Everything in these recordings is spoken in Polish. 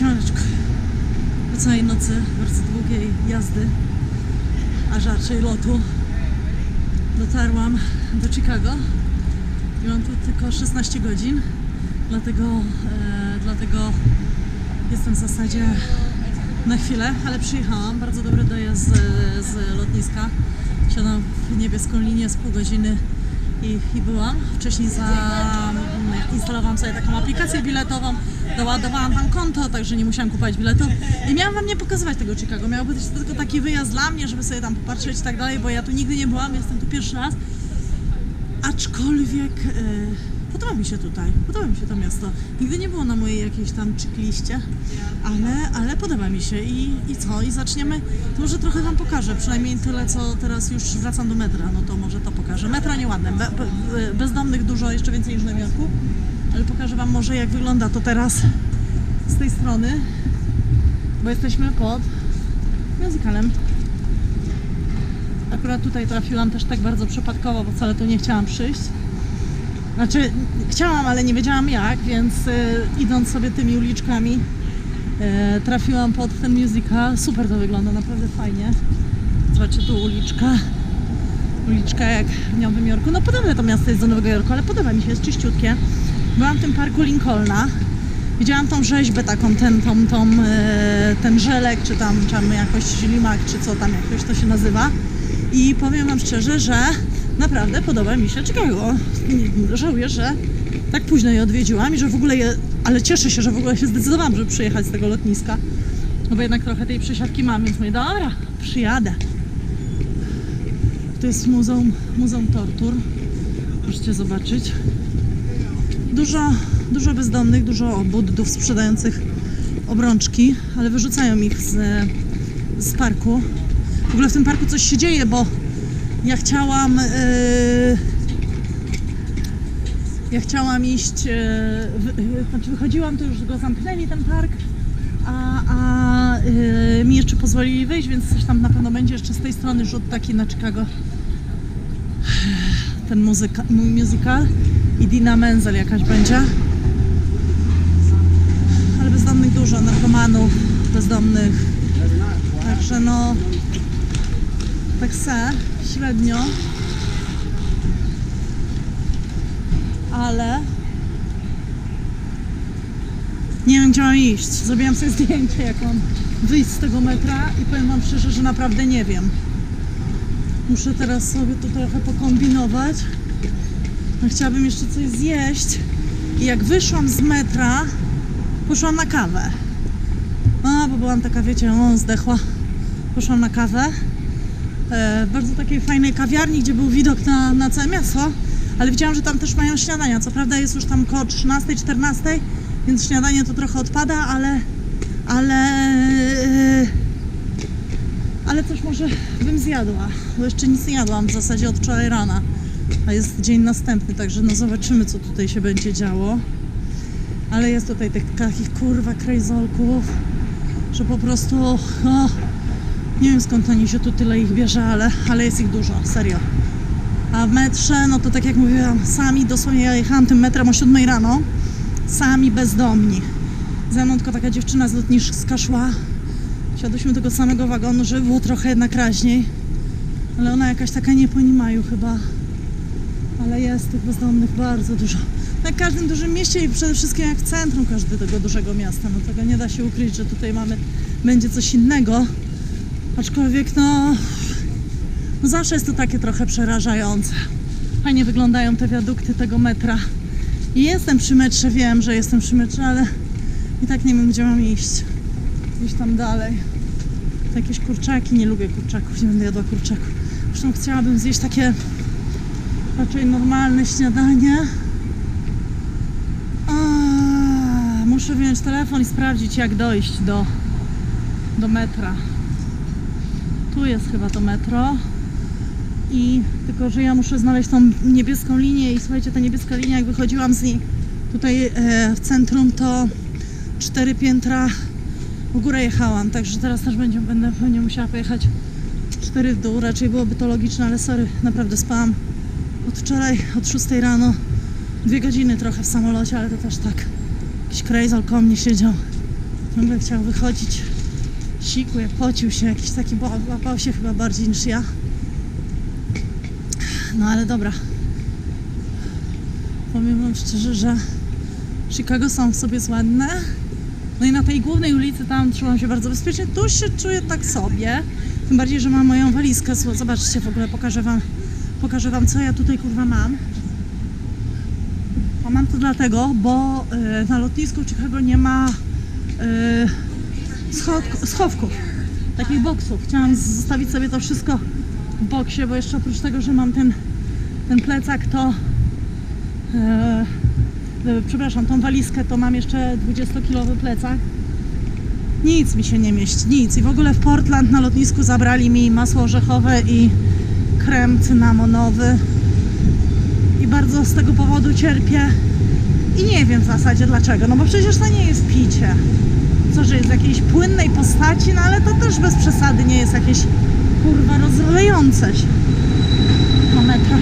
Siemaneczko. Po całej nocy, bardzo długiej jazdy, a raczej lotu, dotarłam do Chicago i mam tu tylko 16 godzin, dlatego, e, dlatego jestem w zasadzie na chwilę, ale przyjechałam. Bardzo dobry dojazd z, z lotniska. Siadam w niebieską linię z pół godziny i, i byłam. Wcześniej za, instalowałam sobie taką aplikację biletową, doładowałam tam konto, także nie musiałam kupować biletu. I miałam wam nie pokazywać tego Chicago. Miał być tylko taki wyjazd dla mnie, żeby sobie tam popatrzeć i tak dalej, bo ja tu nigdy nie byłam, jestem tu pierwszy raz. Aczkolwiek e, podoba mi się tutaj, podoba mi się to miasto. Nigdy nie było na mojej jakiejś tam checkliście, ale, ale podoba mi się i, i co? I zaczniemy, to może trochę wam pokażę, przynajmniej tyle co teraz już wracam do metra, no to może to pokażę. Metro nieładne, be, be, bezdomnych dużo, jeszcze więcej niż na Jorku, ale pokażę wam może jak wygląda to teraz z tej strony, bo jesteśmy pod musicalem. Akurat tutaj trafiłam też tak bardzo przypadkowo, bo wcale tu nie chciałam przyjść. Znaczy, chciałam, ale nie wiedziałam jak, więc y, idąc sobie tymi uliczkami y, trafiłam pod ten musical. Super to wygląda, naprawdę fajnie. Zobaczcie tu uliczka. Uliczka jak w Nowym Jorku. No podobne to miasto jest do Nowego Jorku, ale podoba mi się, jest czyściutkie. Byłam w tym parku Lincolna. Widziałam tą rzeźbę taką, ten, tą, tą, e, ten żelek, czy tam, tam jakoś ślimak, czy co tam jakoś to się nazywa. I powiem Wam szczerze, że naprawdę podoba mi się Chicago. Żałuję, że tak późno je odwiedziłam i że w ogóle je, ale cieszę się, że w ogóle się zdecydowałam, żeby przyjechać z tego lotniska. No bo jednak trochę tej przesiadki mam, więc mówię, dobra, przyjadę. To jest muzeum, muzeum tortur. Możecie zobaczyć. Dużo, dużo bezdomnych, dużo buddów sprzedających obrączki, ale wyrzucają ich z, z parku. W ogóle w tym parku coś się dzieje, bo ja chciałam. Yy, ja chciałam iść. Yy, znaczy wychodziłam, to już go zamknęli ten park, a, a yy, mi jeszcze pozwolili wyjść, więc coś tam na pewno będzie jeszcze z tej strony rzut taki na Chicago. Ten muzyka, mój musical i Dina Menzel jakaś będzie. Ale bezdomnych dużo, narkomanów, bezdomnych. Także no, tak se, średnio. Ale nie wiem gdzie mam iść. Zrobiłam sobie zdjęcie jak mam wyjść z tego metra i powiem wam szczerze, że naprawdę nie wiem. Muszę teraz sobie tu trochę pokombinować. No, chciałabym jeszcze coś zjeść. I jak wyszłam z metra, poszłam na kawę. A, bo byłam taka, wiecie, o, zdechła. Poszłam na kawę. E, bardzo takiej fajnej kawiarni, gdzie był widok na, na całe miasto. Ale widziałam, że tam też mają śniadania. Co prawda jest już tam koło 13, 14, więc śniadanie to trochę odpada, ale ale e, ale coś może bym zjadła, bo jeszcze nic nie jadłam w zasadzie od wczoraj rana, a jest dzień następny, także no zobaczymy co tutaj się będzie działo. Ale jest tutaj tych takich kurwa krejzolków, że po prostu o, nie wiem skąd oni się tu tyle ich bierze, ale, ale jest ich dużo, serio. A w metrze, no to tak jak mówiłam, sami dosłownie ja jechałam tym metrem o 7 rano, sami bezdomni. Ze mną tylko taka dziewczyna z lotniska szła, Siadłyśmy tego samego wagonu, żeby było trochę jednak raźniej. Ale ona jakaś taka nie po Nimaju chyba. Ale jest tych bezdomnych bardzo dużo. Na każdym dużym mieście i przede wszystkim jak w centrum każdego dużego miasta. No tego nie da się ukryć, że tutaj mamy, będzie coś innego. Aczkolwiek no, no zawsze jest to takie trochę przerażające. Fajnie wyglądają te wiadukty tego metra. I jestem przy metrze, wiem, że jestem przy metrze, ale i tak nie wiem, gdzie mam iść gdzieś tam dalej. To jakieś kurczaki, nie lubię kurczaków, nie będę jadła kurczaków. Zresztą chciałabym zjeść takie raczej normalne śniadanie. Muszę wziąć telefon i sprawdzić jak dojść do, do metra. Tu jest chyba to metro. I tylko, że ja muszę znaleźć tą niebieską linię i słuchajcie, ta niebieska linia, jak wychodziłam z niej tutaj e, w centrum, to cztery piętra w górę jechałam, także teraz też będzie, będę pewnie musiała pojechać cztery w dół, raczej byłoby to logiczne, ale sorry, naprawdę spałam od wczoraj, od 6 rano, dwie godziny trochę w samolocie, ale to też tak, jakiś krejzol koło mnie siedział, Ciągle chciał wychodzić. Sikuje, pocił się, jakiś taki, bo łapał się chyba bardziej niż ja. No ale dobra. Powiem wam szczerze, że Chicago sam w sobie jest ładne. No i na tej głównej ulicy tam czułam się bardzo bezpiecznie. Tu się czuję tak sobie. Tym bardziej, że mam moją walizkę. Zobaczcie, w ogóle pokażę wam, pokażę wam, co ja tutaj kurwa mam. A mam to dlatego, bo e, na lotnisku Chicago nie ma schowków, takich boksów. Chciałam zostawić sobie to wszystko w boksie, bo jeszcze oprócz tego, że mam ten, ten plecak, to e, e, przepraszam, tą walizkę, to mam jeszcze 20-kilowy plecak. Nic mi się nie mieści, nic. I w ogóle w Portland na lotnisku zabrali mi masło orzechowe i krem cynamonowy. I bardzo z tego powodu cierpię. I nie wiem w zasadzie dlaczego, no bo przecież to nie jest picie. Co, że jest w jakiejś płynnej postaci, no ale to też bez przesady nie jest jakieś kurwa rozlejące się. No metra.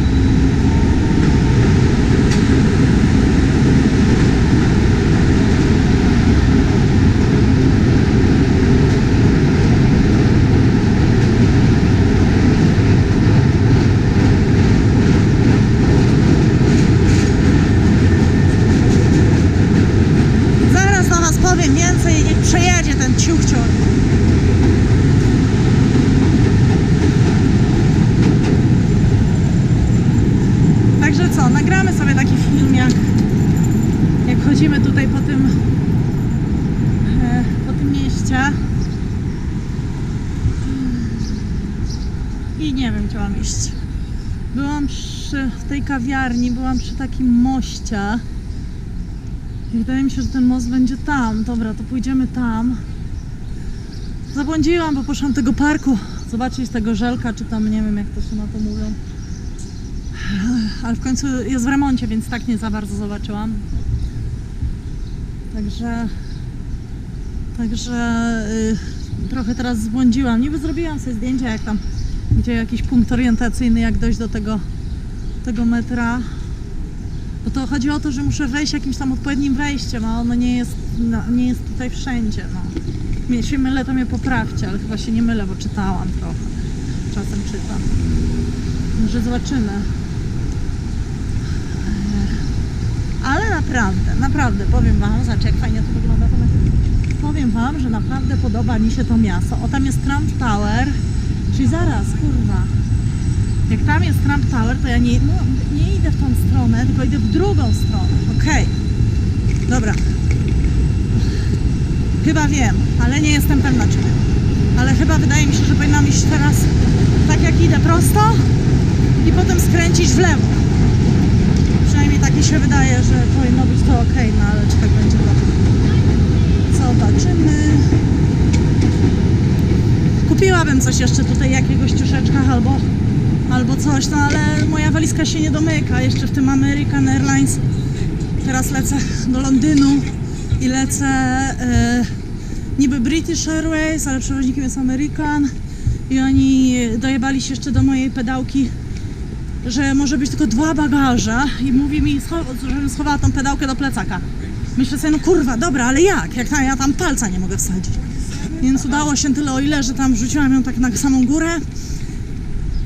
Zaraz do Was powiem więcej, niech przejedzie ten ciuchcior. Co, nagramy sobie taki film, jak, jak chodzimy tutaj po tym, e, po tym mieście. I nie wiem, gdzie mam iść. Byłam przy, w tej kawiarni, byłam przy takim moście. I wydaje mi się, że ten most będzie tam. Dobra, to pójdziemy tam. Zabłądziłam, bo poszłam tego parku zobaczyć tego żelka, czy tam nie wiem jak to się na to mówią. Ale w końcu jest w remoncie, więc tak nie za bardzo zobaczyłam. Także także y, trochę teraz zbłądziłam. Niby zrobiłam sobie zdjęcia jak tam gdzie jakiś punkt orientacyjny, jak dojść do tego, tego metra. Bo to chodzi o to, że muszę wejść jakimś tam odpowiednim wejściem, a ono nie jest, no, nie jest tutaj wszędzie. No. Jeśli się mylę, to mnie poprawcie, ale chyba się nie mylę, bo czytałam trochę. Czasem czytam. Może zobaczymy. Ale naprawdę, naprawdę, powiem Wam, znaczy jak fajnie to wygląda, powiem Wam, że naprawdę podoba mi się to miasto. O, tam jest Trump Tower, czyli zaraz, kurwa. Jak tam jest Trump Tower, to ja nie, no, nie idę w tą stronę, tylko idę w drugą stronę. Okej. Dobra. Chyba wiem, ale nie jestem pewna czy wiem. Ale chyba wydaje mi się, że powinnam iść teraz tak jak idę prosto i potem skręcić w lewo. Przynajmniej tak mi się wydaje, że powinno być to ok, no ale czy tak będzie to zobaczymy. Kupiłabym coś jeszcze tutaj, jakiegoś ciuszeczka albo, albo coś, no ale moja walizka się nie domyka. Jeszcze w tym American Airlines. Teraz lecę do Londynu i lecę e, niby British Airways, ale przewoźnikiem jest American i oni dojebali się jeszcze do mojej pedałki że może być tylko dwa bagaże i mówi mi, żebym schowała tą pedałkę do plecaka. Myślę sobie, no kurwa, dobra, ale jak? Jak ja tam palca nie mogę wsadzić. Więc udało się tyle o ile, że tam wrzuciłam ją tak na samą górę,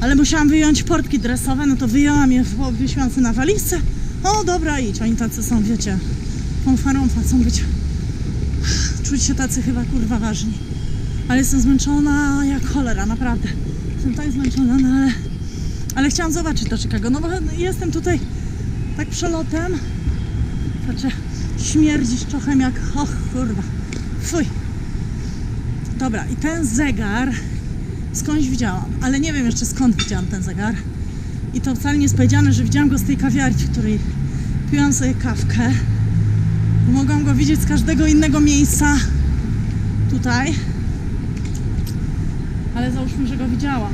ale musiałam wyjąć portki dresowe, no to wyjęłam je, w- wywiesiłam sobie na walizce. O, dobra, idź, oni tacy są, wiecie, fanfarąfa, chcą być, czuć się tacy chyba kurwa ważni. Ale jestem zmęczona jak cholera, naprawdę. Jestem tak zmęczona, no ale ale chciałam zobaczyć to Chicago, no bo jestem tutaj tak przelotem. Znaczy, śmierdzisz trochę jak, och kurwa, fuj. Dobra, i ten zegar skądś widziałam, ale nie wiem jeszcze skąd widziałam ten zegar. I to wcale nie jest powiedziane, że widziałam go z tej kawiarni, w której piłam sobie kawkę. Mogłam go widzieć z każdego innego miejsca tutaj. Ale załóżmy, że go widziałam.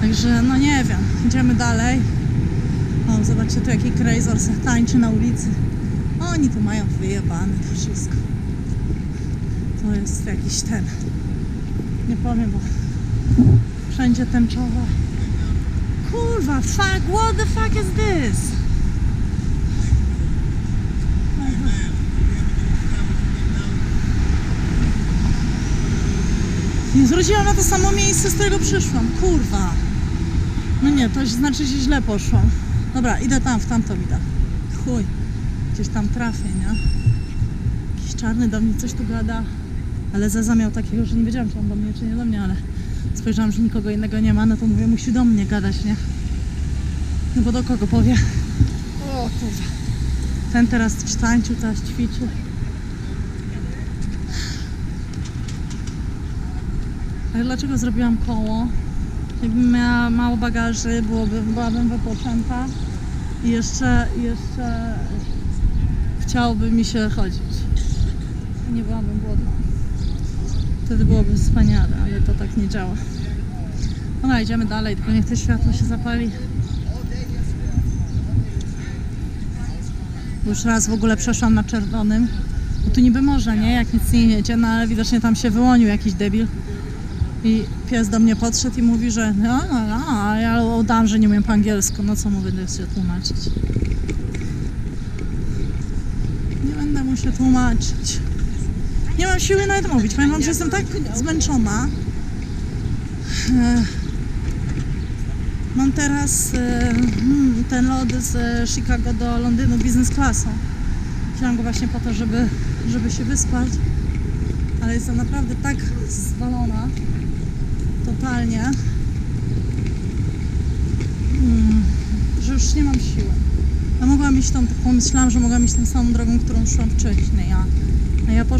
Także no nie wiem, idziemy dalej. O, zobaczcie tu jaki krejzor tańczy na ulicy. Oni tu mają wyjebane to wszystko. To jest jakiś ten. Nie powiem, bo wszędzie tęczowa. Kurwa, fuck, what the fuck is this? Nie zwróciłam na to samo miejsce, z którego przyszłam. Kurwa. No nie, to znaczy, że źle poszło. Dobra, idę tam, w tamto idę. Chuj. Gdzieś tam trafię, nie? Jakiś czarny do mnie coś tu gada. Ale Zeza miał takiego, że nie wiedziałam, czy on do mnie, czy nie do mnie, ale spojrzałam, że nikogo innego nie ma, no to mówię, musi do mnie gadać, nie? No bo do kogo powie? O kurwa. Ten teraz tańczył, teraz ćwiczył. Ale dlaczego zrobiłam koło? Jakbym miała mało bagaży, byłoby, byłabym wypoczęta i jeszcze, jeszcze chciałoby mi się chodzić. Nie byłabym głodna. Wtedy byłoby wspaniale, ale to tak nie działa. Dobra, idziemy dalej, tylko niech to światło się zapali. Już raz w ogóle przeszłam na czerwonym. Bo tu niby może, nie? Jak nic nie jedzie, no ale widocznie tam się wyłonił jakiś debil. I pies do mnie podszedł i mówi, że no, no, a ja udałam, że nie umiem po angielsku. No co mu będę się tłumaczyć? Nie będę mu się tłumaczyć. Nie mam siły nawet mówić. Powiem wam, że jestem tak zmęczona. Mam teraz e, hmm, ten lot z Chicago do Londynu business classą. Wziąłam go właśnie po to, żeby, żeby się wyspać. Ale jestem naprawdę tak zwalona. Mm, że już nie mam siły. Ja mogłam iść tą, pomyślałam, że mogłam iść tą samą drogą, którą szłam wcześniej, a, a ja poszłam